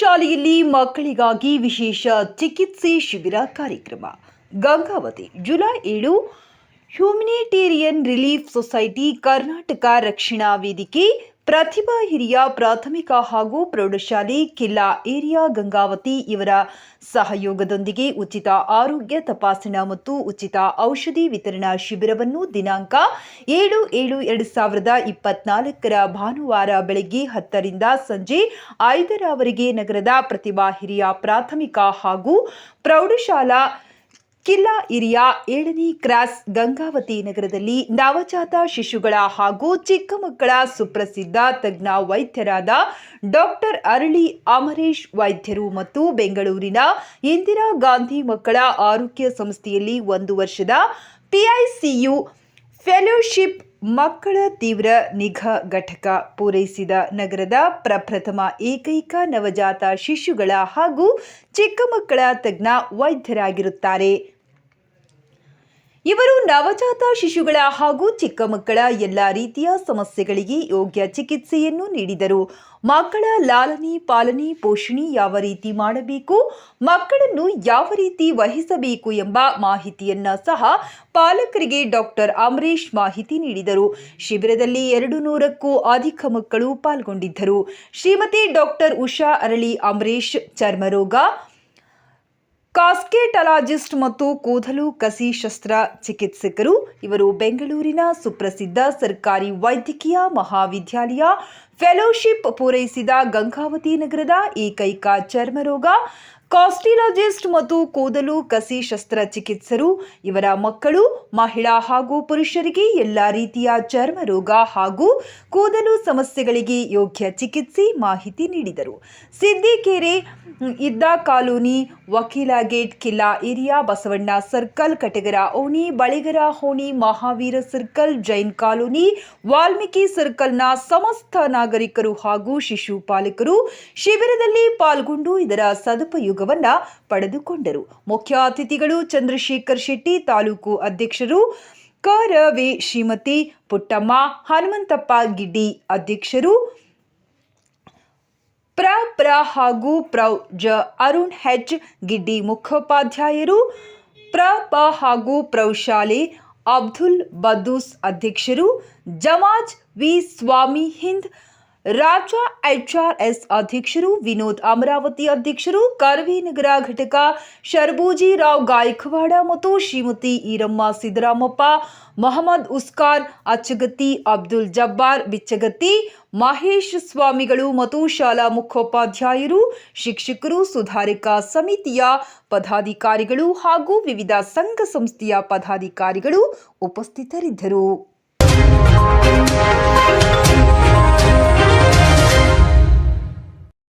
ಶಾಲೆಯಲ್ಲಿ ಮಕ್ಕಳಿಗಾಗಿ ವಿಶೇಷ ಚಿಕಿತ್ಸೆ ಶಿಬಿರ ಕಾರ್ಯಕ್ರಮ. ಗಂಗಾವತಿ, ಜುಲೈ ಏಳು, ಹ್ಯೂಮಿನಿಟೇರಿಯನ್ ರಿಲೀಫ್ ಸೊಸೈಟಿ ಕರ್ನಾಟಕ ರಕ್ಷಣಾ ವೇದಿಕೆ ಪ್ರತಿಭಾ ಹಿರಿಯ ಪ್ರಾಥಮಿಕ ಹಾಗೂ ಪ್ರೌಢಶಾಲೆ ಕಿಲ್ಲಾ ಏರಿಯಾ ಗಂಗಾವತಿ ಇವರ ಸಹಯೋಗದೊಂದಿಗೆ ಉಚಿತ ಆರೋಗ್ಯ ತಪಾಸಣಾ ಮತ್ತು ಉಚಿತ ಔಷಧಿ ವಿತರಣಾ ಶಿಬಿರವನ್ನು ದಿನಾಂಕ ಏಳು ಏಳು ಎರಡು ಸಾವಿರದ ಇಪ್ಪತ್ನಾಲ್ಕರ ಭಾನುವಾರ ಬೆಳಗ್ಗೆ ಹತ್ತರಿಂದ ಸಂಜೆ ಐದರವರೆಗೆ ನಗರದ ಪ್ರತಿಭಾ ಹಿರಿಯ ಪ್ರಾಥಮಿಕ ಹಾಗೂ ಪ್ರೌಢಶಾಲಾ ಕಿಲ್ಲಾ ಹಿರಿಯ ಏಳನೇ ಕ್ರಾಸ್ ಗಂಗಾವತಿ ನಗರದಲ್ಲಿ ನವಜಾತ ಶಿಶುಗಳ ಹಾಗೂ ಚಿಕ್ಕ ಮಕ್ಕಳ ಸುಪ್ರಸಿದ್ಧ ತಜ್ಞ ವೈದ್ಯರಾದ ಡಾಕ್ಟರ್ ಅರಳಿ ಅಮರೇಶ್ ವೈದ್ಯರು ಮತ್ತು ಬೆಂಗಳೂರಿನ ಇಂದಿರಾ ಗಾಂಧಿ ಮಕ್ಕಳ ಆರೋಗ್ಯ ಸಂಸ್ಥೆಯಲ್ಲಿ ಒಂದು ವರ್ಷದ ಪಿಐಸಿಯು ಫೆಲೋಶಿಪ್ ಮಕ್ಕಳ ತೀವ್ರ ನಿಘಾ ಘಟಕ ಪೂರೈಸಿದ ನಗರದ ಪ್ರಪ್ರಥಮ ಏಕೈಕ ನವಜಾತ ಶಿಶುಗಳ ಹಾಗೂ ಚಿಕ್ಕ ಮಕ್ಕಳ ತಜ್ಞ ವೈದ್ಯರಾಗಿರುತ್ತಾರೆ. ಇವರು ನವಜಾತ ಶಿಶುಗಳ ಹಾಗೂ ಚಿಕ್ಕ ಮಕ್ಕಳ ಎಲ್ಲ ರೀತಿಯ ಸಮಸ್ಯೆಗಳಿಗೆ ಯೋಗ್ಯ ಚಿಕಿತ್ಸೆಯನ್ನು ನೀಡಿದರು. ಮಕ್ಕಳ ಲಾಲನೆ, ಪಾಲನೆ, ಪೋಷಣೆ ಯಾವ ರೀತಿ ಮಾಡಬೇಕು, ಮಕ್ಕಳನ್ನು ಯಾವ ರೀತಿ ವಹಿಸಬೇಕು ಎಂಬ ಮಾಹಿತಿಯನ್ನ ಸಹ ಪಾಲಕರಿಗೆ ಡಾಕ್ಟರ್ ಅಮರೇಶ್ ಮಾಹಿತಿ ನೀಡಿದರು. ಶಿಬಿರದಲ್ಲಿ ಎರಡು ನೂರಕ್ಕೂ ಅಧಿಕ ಮಕ್ಕಳು ಪಾಲ್ಗೊಂಡಿದ್ದರು. ಶ್ರೀಮತಿ ಡಾಕ್ಟರ್ ಉಷಾ ಅರಳಿ, ಅಮರೇಶ್ ಚರ್ಮರೋಗ ಕಾಸ್ಕೆಟಲಾಜಿಸ್ಟ್ ಮತ್ತು ಕೂದಲು ಕಸಿ ಶಸ್ತ್ರ ಚಿಕಿತ್ಸಕರು ಇವರು ಬೆಂಗಳೂರಿನ ಸುಪ್ರಸಿದ್ಧ ಸರ್ಕಾರಿ ವೈದ್ಯಕೀಯ ಮಹಾವಿದ್ಯಾಲಯ ಫೆಲೋಶಿಪ್ ಪೂರೈಸಿದ ಗಂಗಾವತಿ ನಗರದ ಏಕೈಕ ಚರ್ಮರೋಗ ಕಾಸ್ಟಿಲಾಜಿಸ್ಟ್ ಮತ್ತು ಕೂದಲು ಕಸಿ ಶಸ್ತ್ರಚಿಕಿತ್ಸರು, ಇವರ ಮಕ್ಕಳು, ಮಹಿಳಾ ಹಾಗೂ ಪುರುಷರಿಗೆ ಎಲ್ಲ ರೀತಿಯ ಚರ್ಮ ರೋಗ ಹಾಗೂ ಕೂದಲು ಸಮಸ್ಯೆಗಳಿಗೆ ಯೋಗ್ಯ ಚಿಕಿತ್ಸೆ ಮಾಹಿತಿ ನೀಡಿದರು. ಸಿದ್ದಿಕೆರೆ ಇದ್ದ ಕಾಲೋನಿ ವಕೀಲ ಗೇಟ್ ಕಿಲ್ಲಾ ಏರಿಯಾ, ಬಸವಣ್ಣ ಸರ್ಕಲ್, ಕಟಗರ ಓಣಿ, ಬಳಿಗರ ಹೋಣಿ ಮಹಾವೀರ ಸರ್ಕಲ್, ಜೈನ್ ಕಾಲೋನಿ, ವಾಲ್ಮೀಕಿ ಸರ್ಕಲ್ನ ಸಮಸ್ತ ನಾಗರಿಕರು ಹಾಗೂ ಶಿಶು ಪಾಲಕರು ಶಿಬಿರದಲ್ಲಿ ಪಾಲ್ಗೊಂಡು ಇದರ ಸದುಪಯೋಗವನ್ನ ಪಡೆದುಕೊಂಡರು. ಮುಖ್ಯ ಅತಿಥಿಗಳು ಚಂದ್ರಶೇಖರ್ ಶೆಟ್ಟಿ, ತಾಲೂಕು ಅಧ್ಯಕ್ಷರು ಕರವಿ ಶ್ರೀಮತಿ ಪುಟ್ಟಮ್ಮ, ಹನುಮಂತಪ್ಪ ಗಿಡ್ಡಿ ಅಧ್ಯಕ್ಷರು ಪ್ರ ಪ್ರ ಹಾಗೂ ಪ್ರೌ ಜ ಅರುಣ್ ಹೆಚ್, ಗಿಡ್ಡಿ ಮುಖ್ಯೋಪಾಧ್ಯಾಯರು ಪ್ರ ಪ ಹಾಗೂ ಪ್ರೌಶಾಲೆ ಅಬ್ದುಲ್ ಬದ್ದೂಸ್ ಅಧ್ಯಕ್ಷರು, ಜಮಾಜ್ ವಿ ಸ್ವಾಮಿ ಹಿಂದ್ ರಾಜ ಎಚ್ಆರ್ಎಸ್ ಅಧ್ಯಕ್ಷರು, ವಿನೋದ್ ಅಮರಾವತಿ ಅಧ್ಯಕ್ಷರು, ಕರ್ವಿನಗರ ಘಟಕ ಶರ್ಬೂಜಿರಾವ್ ಗಾಯಕ್ವಾಡ ಮತ್ತು ಶ್ರೀಮತಿ ಈರಮ್ಮ ಸಿದ್ದರಾಮಪ್ಪ, ಮೊಹಮ್ಮದ್ ಉಸ್ಕಾರ್ ಅಚ್ಚಗತ್ತಿ ಅಬ್ದುಲ್ ಜಬ್ಬಾರ್, ಬಿಚ್ಚಗತ್ತಿ, ಮಹೇಶ್ ಸ್ವಾಮಿಗಳು ಮತ್ತು ಶಾಲಾ ಮುಖ್ಯೋಪಾಧ್ಯಾಯರು, ಶಿಕ್ಷಕರು, ಸುಧಾರಿಕಾ ಸಮಿತಿಯ ಪದಾಧಿಕಾರಿಗಳು ಹಾಗೂ ವಿವಿಧ ಸಂಘ ಸಂಸ್ಥೆಯ ಪದಾಧಿಕಾರಿಗಳು ಉಪಸ್ಥಿತರಿದ್ದರು.